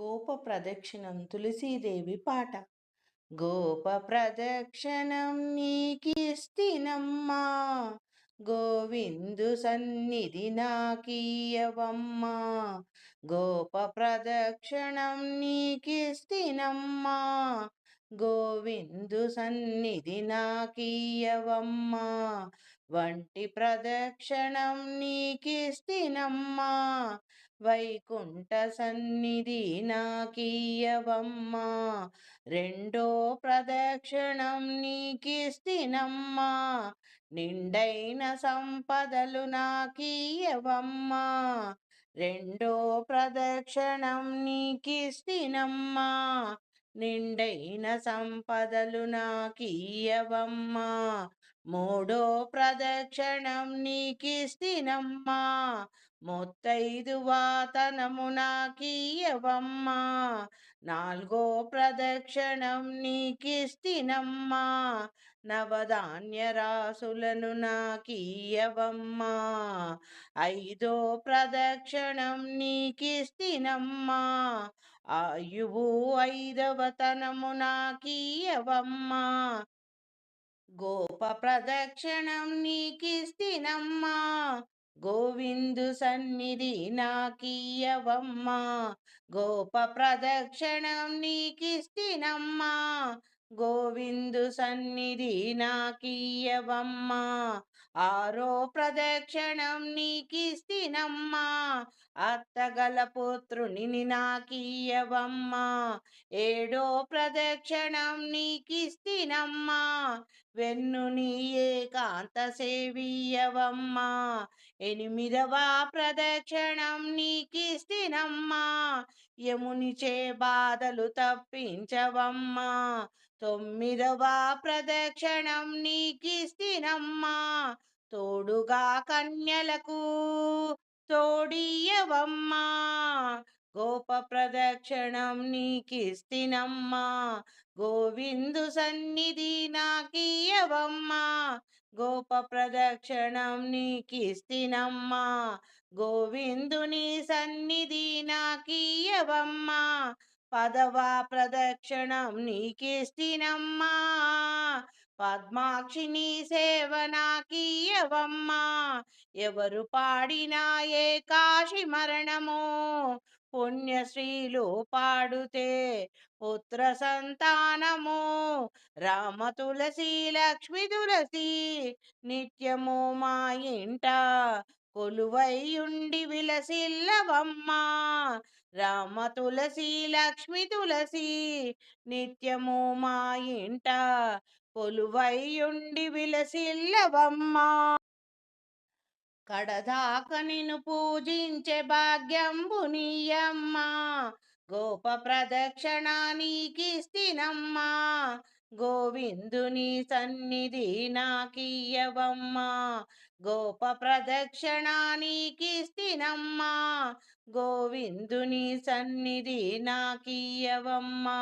గోప ప్రదక్షిణం తులసీదేవి పాట. గోప ప్రదక్షిణం నీకిస్తినమ్మా గోవిందు సన్నిధి నాకీయవమ్మా. గోప ప్రదక్షిణం నీకిస్తినమ్మా గోవిందు సన్నిధి నాకీయవమ్మా. వంటి ప్రదక్షిణం నీకిస్తినమ్మా వైకుంఠ సన్నిధి నాకీయవమ్మా. రెండో ప్రదక్షిణం నీకిస్తినమ్మా. నిండైన సంపదలు నాకీయవమ్మా. రెండో ప్రదక్షిణం నీకిస్తినమ్మా. నిండైన సంపదలు నాకీయవమ్మా. మూడో ప్రదక్షిణం నీకిస్తినమ్మా. మొత్తైదు వాతనము నాకీయవమ్మా. నాలుగో ప్రదక్షిణం నీకిస్తినమ్మా. నవధాన్య రాసులను నాకీయవమ్మా. ఐదో ప్రదక్షిణం నీకిస్తినమ్మా. ఆయువు ఐదవ తనము నాకీయవమ్మా. గోప ప్రదక్షిణం నీకిస్తినమ్మా. గోవిందు సన్నిధి నాకీయవమ్మా. గోప ప్రదక్షిణం నీకిస్తినమ్మా. గోవిందు సన్నిధి నాకీయవమ్మా. ఆరో ప్రదక్షిణం నీకిస్తినమ్మా. అత్తగల పుత్రుని నాకీయవమ్మా. ఏడో ప్రదక్షిణం నీకిస్తినమ్మా వెన్ను నీయే ఏకాంత సేవీయవమ్మా ఎనిమిదవ ప్రదక్షిణం నీకిస్తినమ్మా. యమునిచే బాధలు తప్పించవమ్మా. తొమ్మిదవ ప్రదక్షిణం నీకిస్తినమ్మా. తోడుగా కన్యలకు తోడియవమ్మా గోప ప్రదక్షిణం నీకిస్తినమ్మా. గోవిందు సన్నిధి నాకీయవమ్మా గోప ప్రదక్షిణం నీకిస్తినమ్మా. గోవిందుని సన్నిధి నాకీయవమ్మా పదవ ప్రదక్షిణం నీకిస్తినమ్మా. పద్మాక్షిని సేవ నాకీయవమ్మా ఎవరు పాడినా ఏ కాశి మరణమో. పుణ్యశ్రీలు పాడుతే పుత్ర సంతానము. రామ తులసి లక్ష్మి తులసి నిత్యము మా ఇంట కొలువైయుండి విలసిల్లవమ్మా. రామ తులసి లక్ష్మి తులసి నిత్యము మా ఇంట కొలువైయుండి విలసిల్లవమ్మా. కడదాక నిన్ను పూజించే భాగ్యంబు నీయమ్మా. గోప ప్రదక్షిణ నీకిస్తినమ్మా. గోవిందుని సన్నిధి నాకియ్యవమ్మా. గోప ప్రదక్షిణ నీకిస్తినమ్మా. గోవిందుని సన్నిధి నాకియ్యవమ్మా.